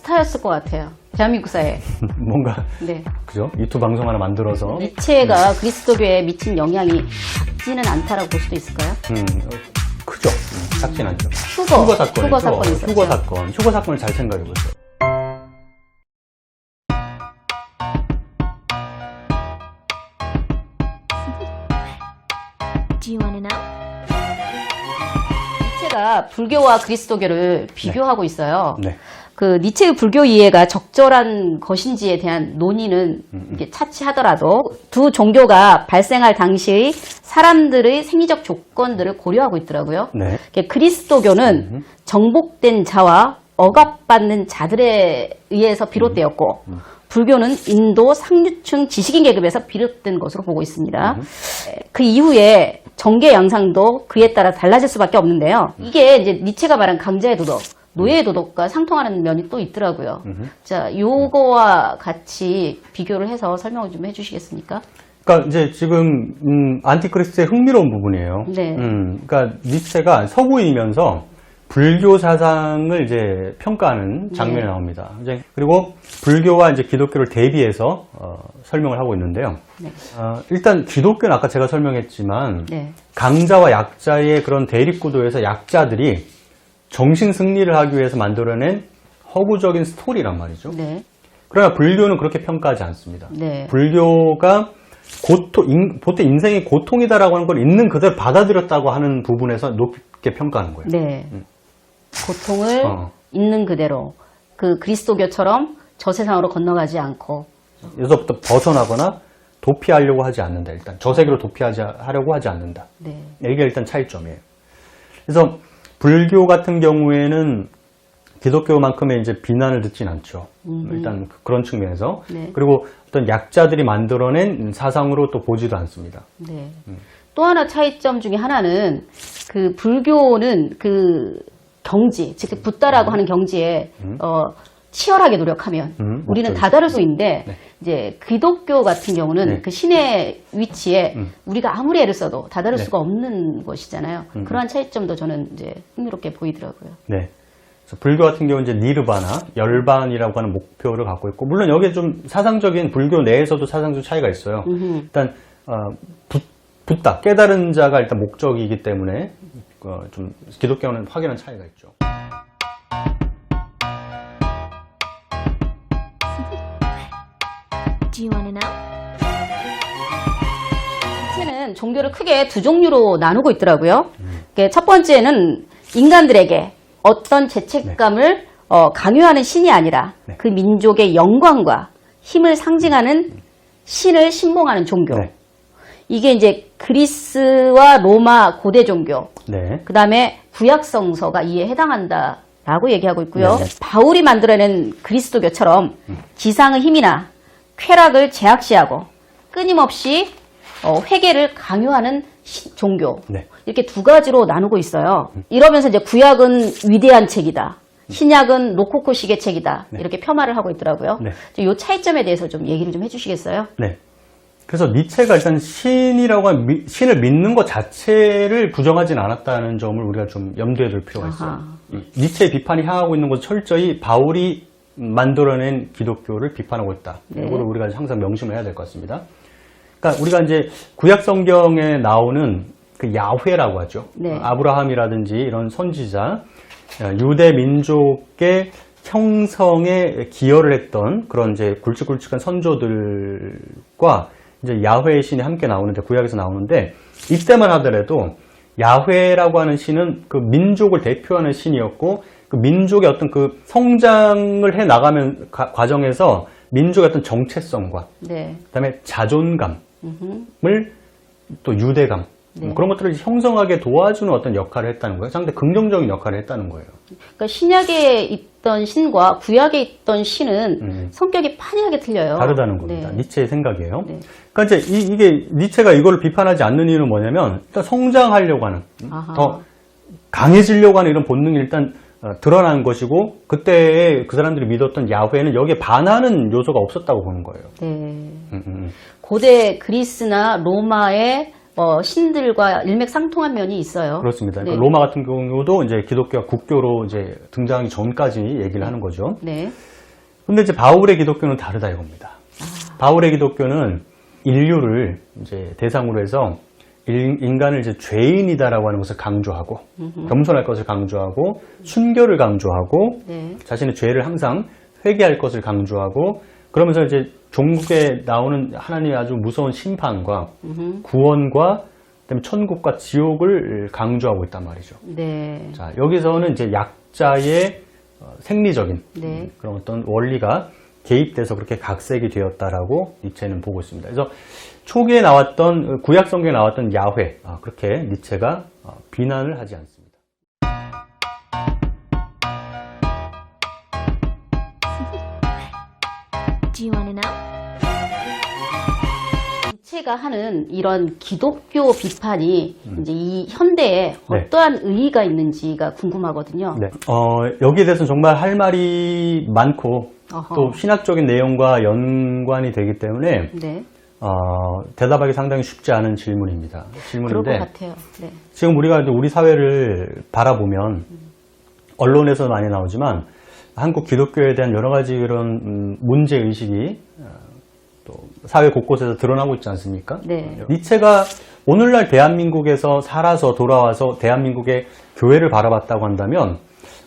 스타였을 것 같아요. 대한민국 사회에. 뭔가 네. 그죠? 유튜브 방송 하나 만들어서 니체가 그리스도교에 미친 영향이 작지는 않다라고 볼 수도 있을까요? 음, 어, 크죠. 음, 작진 않죠. 휴거, 휴거 사건이죠. 휴거 사건이 있었죠. 휴거 사건. 휴거 사건을 잘 생각해 보세요. Do you want to know? 니체가 불교와 그리스도교를 비교하고 있어요. 네. 그 니체의 불교 이해가 적절한 것인지에 대한 논의는 이게 차치하더라도 두 종교가 발생할 당시의 사람들의 생리적 조건들을 고려하고 있더라고요. 네. 그리스도교는 정복된 자와 억압받는 자들에 의해서 비롯되었고 불교는 인도 상류층 지식인 계급에서 비롯된 것으로 보고 있습니다. 그 이후에 정계 양상도 그에 따라 달라질 수밖에 없는데요. 이게 이제 니체가 말한 강자의 도덕, 노예의 도덕과 상통하는 면이 또 있더라고요. 자, 요거와 같이 비교를 해서 설명을 좀 해주시겠습니까? 그러니까 이제 지금 음, 안티크리스트의 흥미로운 부분이에요. 네. 음, 그러니까 니체가 서구이면서 불교 사상을 이제 평가하는 장면이 네. 나옵니다. 이제 그리고 불교와 이제 기독교를 대비해서 어, 설명을 하고 있는데요. 네. 어, 일단 기독교는 아까 제가 설명했지만 네. 강자와 약자의 그런 대립 구도에서 약자들이 정신 승리를 하기 위해서 만들어낸 허구적인 스토리란 말이죠. 네. 그러나 불교는 그렇게 평가하지 않습니다. 네. 불교가 고통, 인- 보통 인생이 고통이다라고 하는 걸 있는 그대로 받아들였다고 하는 부분에서 높게 평가하는 거예요. 네. 고통을 어. 있는 그대로 그 그리스도교처럼 저 세상으로 건너가지 않고 여기서부터 벗어나거나 도피하려고 하지 않는다. 일단 저 세계로 도피하지 하려고 하지 않는다. 네. 이게 일단 차이점이에요. 그래서 불교 같은 경우에는 기독교만큼의 이제 비난을 듣진 않죠. 일단 그- 그런 측면에서 네. 그리고 어떤 약자들이 만들어낸 사상으로 또 보지도 않습니다. 네. 음. 또 하나 차이점 중에 하나는 그 불교는 그 경지, 즉그 붓다라고 하는 경지에 어, 치열하게 노력하면 음, 우리는 목적이 다다를 수 있는데 네. 이제 기독교 같은 경우는 네. 그 신의 위치에 우리가 아무리 애를 써도 다 다를 네. 수가 없는 것이잖아요. 그러한 차이점도 저는 이제 흥미롭게 보이더라고요. 네. 그래서 불교 같은 경우는 이제 니르바나, 열반이라고 하는 목표를 갖고 있고, 물론 여기에 좀 사상적인 불교 내에서도 사상적 차이가 있어요. 일단, 어, 붓, 붓다, 깨달은 자가 일단 목적이기 때문에, 어, 좀 기독교는 확연한 차이가 있죠. Do you want to know? 자체는 종교를 크게 두 종류로 나누고 있더라고요. 첫 번째는 인간들에게 어떤 죄책감을 어, 강요하는 신이 아니라 네. 그 민족의 영광과 힘을 상징하는 신을 신봉하는 종교. 네. 이게 이제 그리스와 로마 고대 종교, 네. 그 다음에 구약 성서가 이에 해당한다라고 얘기하고 있고요. 네, 네. 바울이 만들어낸 그리스도교처럼 지상의 힘이나 쾌락을 제약시하고 끊임없이 어, 회개를 강요하는 시- 종교. 네. 이렇게 두 가지로 나누고 있어요. 이러면서 이제 구약은 위대한 책이다. 신약은 로코코식의 책이다. 이렇게 폄하를 하고 있더라고요. 네. 이 차이점에 대해서 좀 얘기를 좀 해주시겠어요? 네. 그래서 니체가 일단 신이라고 미- 신을 믿는 것 자체를 부정하진 않았다는 점을 우리가 좀 염두에 둘 필요가 있어요. 아하. 이 니체의 비판이 향하고 있는 것은 철저히 바울이 만들어낸 기독교를 비판하고 있다. 네. 이거를 우리가 항상 명심을 해야 될 것 같습니다. 그러니까 우리가 이제 구약 성경에 나오는 그 야훼라고 하죠. 네. 아브라함이라든지 이런 선지자, 어, 유대 민족의 형성에 기여를 했던 그런 이제 굵직굵직한 선조들과 이제 야훼의 신이 함께 나오는데 구약에서 나오는데 이때만 하더라도 야훼라고 하는 신은 그 민족을 대표하는 신이었고 그 민족의 어떤 그 성장을 해 나가면 가- 과정에서 민족의 어떤 정체성과 네. 그다음에 자존감을 또 유대감 네. 뭐 그런 것들을 형성하게 도와주는 어떤 역할을 했다는 거예요. 상당히 긍정적인 역할을 했다는 거예요. 그러니까 신약에 있던 신과 구약에 있던 신은 음. 성격이 판이하게 틀려요. 다르다는 겁니다. 네. 니체의 생각이에요. 네. 그러니까 이제 이, 게 니체가 이걸 비판하지 않는 이유는 뭐냐면 일단 성장하려고 하는 음, 아하. 더 강해지려고 하는 이런 본능이 일단 어, 드러난 것이고 그때 그 사람들이 믿었던 야훼는 여기에 반하는 요소가 없었다고 보는 거예요. 네. 음, 음, 음. 고대 그리스나 로마의 어, 신들과 일맥상통한 면이 있어요. 그렇습니다. 네. 그러니까 로마 같은 경우도 이제 기독교가 국교로 이제 등장하기 전까지 얘기를 하는 거죠. 네. 근데 이제 바울의 기독교는 다르다 이겁니다. 바울의 기독교는 인류를 이제 대상으로 해서 인- 인간을 이제 죄인이다라고 하는 것을 강조하고 겸손할 것을 강조하고 순결을 강조하고 네. 자신의 죄를 항상 회개할 것을 강조하고 그러면서 이제 종국에 나오는 하나님의 아주 무서운 심판과 구원과 그다음에 천국과 지옥을 강조하고 있단 말이죠. 네. 자, 여기서는 이제 약자의 어, 생리적인 네. 음, 그런 어떤 원리가 개입돼서 그렇게 각색이 되었다라고 니체는 보고 있습니다. 그래서 초기에 나왔던 어, 구약 성경에 나왔던 야훼 아, 그렇게 니체가 어, 비난을 하지 않습니다. 니체가 하는 이런 기독교 비판이 이제 이 현대에 어떠한 의의가 있는지가 궁금하거든요. 네. 어, 여기에 대해서는 정말 할 말이 많고 어허. 또 신학적인 내용과 연관이 되기 때문에 네. 어, 대답하기 상당히 쉽지 않은 질문입니다. 질문인데 같아요. 네. 지금 우리가 이제 우리 사회를 바라보면 언론에서 많이 나오지만 한국 기독교에 대한 여러 가지 그런 음, 문제 의식이 어, 또 사회 곳곳에서 드러나고 있지 않습니까? 네. 니체가 오늘날 대한민국에서 살아서 돌아와서 대한민국의 교회를 바라봤다고 한다면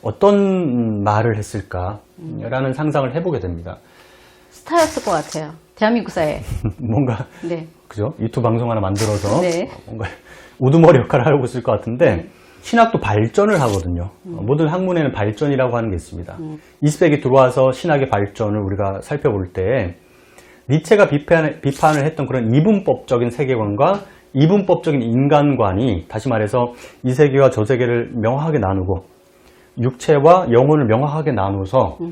어떤 말을 했을까라는 상상을 해보게 됩니다. 스타였을 것 같아요. 대한민국 사회. 뭔가 네. 그죠? 유튜브 방송 하나 만들어서 네. 어, 뭔가 우두머리 역할을 하고 있을 것 같은데 신학도 발전을 하거든요. 어, 모든 학문에는 발전이라고 하는 게 있습니다. 20세기 들어와서 신학의 발전을 우리가 살펴볼 때 니체가 비판, 비판을 했던 그런 이분법적인 세계관과 이분법적인 인간관이 다시 말해서 이 세계와 저 세계를 명확하게 나누고 육체와 영혼을 명확하게 나누어서 어,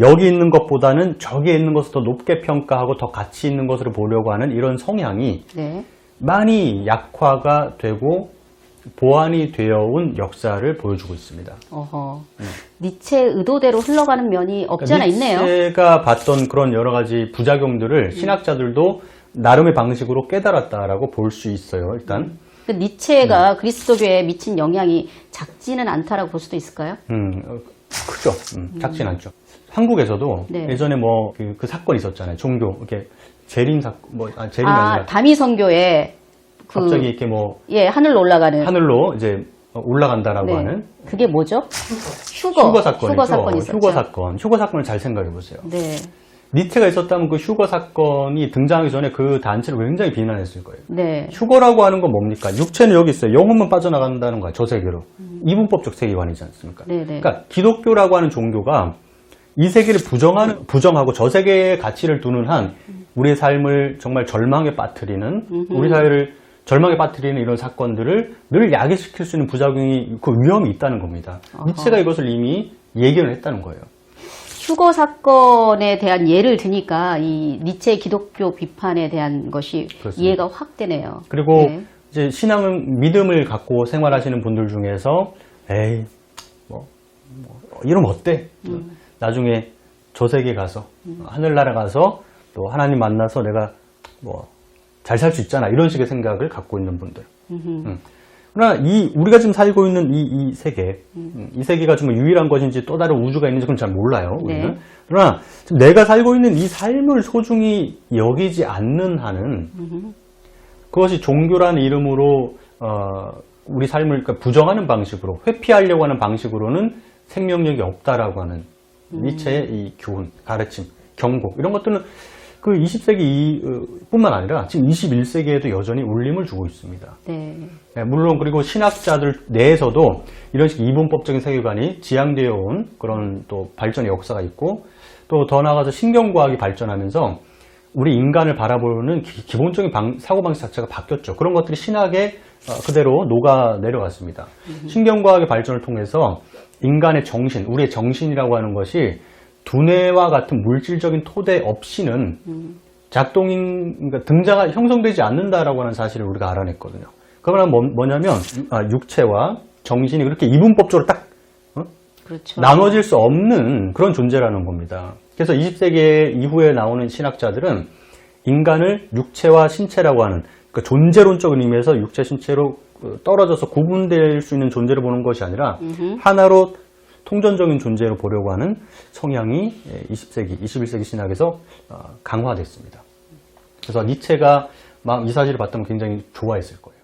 여기 있는 것보다는 저기에 있는 것을 더 높게 평가하고 더 가치 있는 것으로 보려고 하는 이런 성향이 네. 많이 약화가 되고 보완이 되어 온 역사를 보여주고 있습니다. 어허. 니체 의도대로 흘러가는 면이 없지 않아 있네요. 제가 봤던 그런 여러 가지 부작용들을 신학자들도 나름의 방식으로 깨달았다라고 볼 수 있어요. 일단 그 니체가 그리스도교에 미친 영향이 작지는 않다라고 볼 수도 있을까요? 음, 어, 크죠. 음, 작진 않죠. 한국에서도 네. 예전에 뭐 그 사건 있었잖아요. 종교 이렇게 재림 사건 뭐 아, 재림이 아, 아 니라 다미선교에 그 갑자기 이렇게 뭐 예, 하늘로 올라가는 하늘로 이제 올라간다라고 네. 하는 그게 뭐죠? 휴거. 휴거 사건이죠. 휴거 사건이 있었죠. 휴거 사건. 휴거 사건을 잘 생각해 보세요. 네. 니체가 있었다면 그 휴거 사건이 등장하기 전에 그 단체를 굉장히 비난했을 거예요. 네. 휴거라고 하는 건 뭡니까? 육체는 여기 있어요. 영혼만 빠져나간다는 거야. 저 세계로. 이분법적 세계관이지 않습니까? 네, 네. 그러니까 기독교라고 하는 종교가 이 세계를 부정하는 부정하고 저 세계에 가치를 두는 한 우리의 삶을 정말 절망에 빠뜨리는 우리 사회를 절망에 빠뜨리는 이런 사건들을 늘 야기시킬 수 있는 부작용이 그 위험이 있다는 겁니다. 니체가 이것을 이미 예견을 했다는 거예요. 휴거 사건에 대한 예를 드니까 이 니체 기독교 비판에 대한 것이 그렇습니다. 이해가 확 되네요. 그리고 네. 이제 신앙은 믿음을 갖고 생활하시는 분들 중에서 에이 뭐, 뭐 이러면 어때? 나중에 저 세계 가서 하늘나라 가서 또 하나님 만나서 내가 뭐 잘 살 수 있잖아 이런 식의 생각을 갖고 있는 분들. 음. 그러나 이 우리가 지금 살고 있는 이, 이 세계, 음, 이 세계가 정말 유일한 것인지 또 다른 우주가 있는지 그건 잘 몰라요. 우리는. 네. 그러나 지금 내가 살고 있는 이 삶을 소중히 여기지 않는 한은 그것이 종교라는 이름으로 어, 우리 삶을 그러니까 부정하는 방식으로 회피하려고 하는 방식으로는 생명력이 없다라고 하는 니체의 이 교훈, 가르침, 경고 이런 것들은 그 20세기 이, 어, 뿐만 아니라 지금 21세기에도 여전히 울림을 주고 있습니다. 네. 네, 물론 그리고 신학자들 내에서도 이런 식 이분법적인 세계관이 지향되어 온 그런 또 발전의 역사가 있고 또 더 나아가서 신경과학이 발전하면서 우리 인간을 바라보는 기, 본적인 사고방식 자체가 바뀌었죠. 그런 것들이 신학에 어, 그대로 녹아 내려갔습니다. 신경과학의 발전을 통해서 인간의 정신, 우리의 정신이라고 하는 것이 두뇌와 같은 물질적인 토대 없이는 작동인 그러니까 등자가 형성되지 않는다라고 하는 사실을 우리가 알아냈거든요. 그러면 뭐, 뭐냐면 아, 육체와 정신이 그렇게 이분법적으로 딱 어? 그렇죠. 나눠질 수 없는 그런 존재라는 겁니다. 그래서 20세기 이후에 나오는 신학자들은 인간을 육체와 신체라고 하는 그그 존재론적인 의미에서 육체 신체로 그 떨어져서 구분될 수 있는 존재를 보는 것이 아니라 하나로 통전적인 존재로 보려고 하는 성향이 20세기, 21세기 신학에서 어, 강화됐습니다. 그래서 니체가 막 이 사실을 봤다면 굉장히 좋아했을 거예요.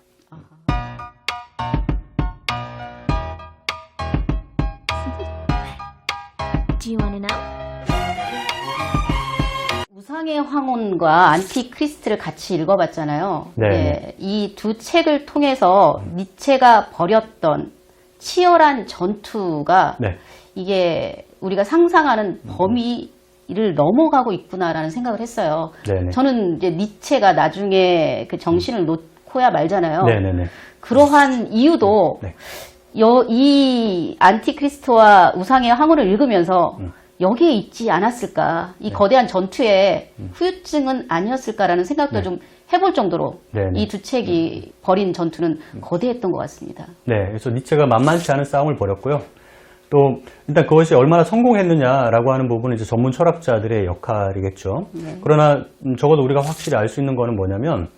우상의 황혼과 안티크리스트를 같이 읽어봤잖아요. 네. 이두 책을 통해서 니체가 벌였던 치열한 전투가 네. 이게 우리가 상상하는 범위를 넘어가고 있구나라는 생각을 했어요. 네네. 저는 이제 니체가 나중에 그 정신을 놓고야 말잖아요. 네네네. 그러한 이유도 네. 여, 이 안티크리스트와 우상의 황혼을 읽으면서 음. 여기에 있지 않았을까 이 거대한 전투의 음. 후유증은 아니었을까라는 생각도 좀 해볼 정도로 네. 네네. 음. 이두 책이 벌인 전투는 거대했던 것 같습니다. 네, 그래서 니체가 만만치 않은 싸움을 벌였고요. 또 일단 그것이 얼마나 성공했느냐라고 하는 부분은 이제 전문 철학자들의 역할이겠죠. 그러나 음, 적어도 우리가 확실히 알 수 있는 거는 뭐냐면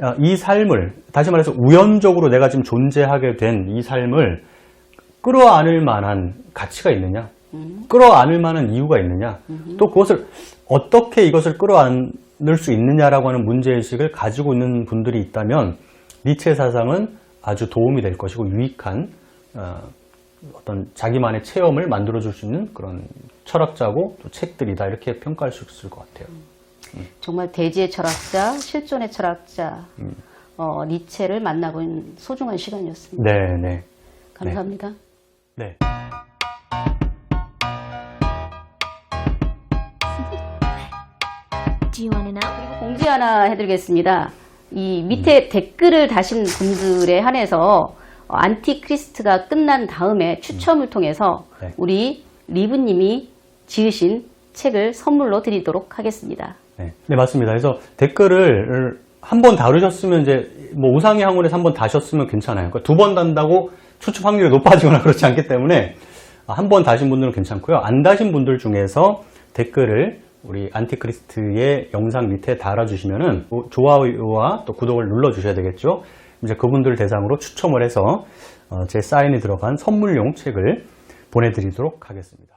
아, 이 삶을 다시 말해서 우연적으로 내가 지금 존재하게 된 이 삶을 끌어안을 만한 가치가 있느냐, 끌어안을 만한 이유가 있느냐, 또 그것을 어떻게 이것을 끌어안 을수 있느냐라고 하는 문제의식을 가지고 있는 분들이 있다면 니체 사상은 아주 도움이 될 것이고 유익한 어, 어떤 자기만의 체험을 만들어줄 수 있는 그런 철학자고 또 책들이다 이렇게 평가할 수 있을 것 같아요. 정말 대지의 철학자, 실존의 철학자 어, 니체를 만나본 소중한 시간이었습니다. 네, 네, 감사합니다. 네. Do you want to know? 그리고 공지 하나 해드리겠습니다. 이 밑에 댓글을 다신 분들에 한해서 어, 안티크리스트가 끝난 다음에 추첨을 통해서 네. 우리 리브님이 지으신 책을 선물로 드리도록 하겠습니다. 네, 네, 맞습니다. 그래서 댓글을 한 번 다루셨으면 이제 뭐 우상의 항문에서 한 번 다셨으면 괜찮아요. 그러니까 두 번 단다고 추측 확률이 높아지거나 그렇지 않기 때문에 한 번 다신 분들은 괜찮고요. 안 다신 분들 중에서 댓글을 우리 안티크리스트의 영상 밑에 달아주시면은 좋아요와 또 구독을 눌러주셔야 되겠죠. 이제 그분들 대상으로 추첨을 해서 어, 제 사인이 들어간 선물용 책을 보내드리도록 하겠습니다.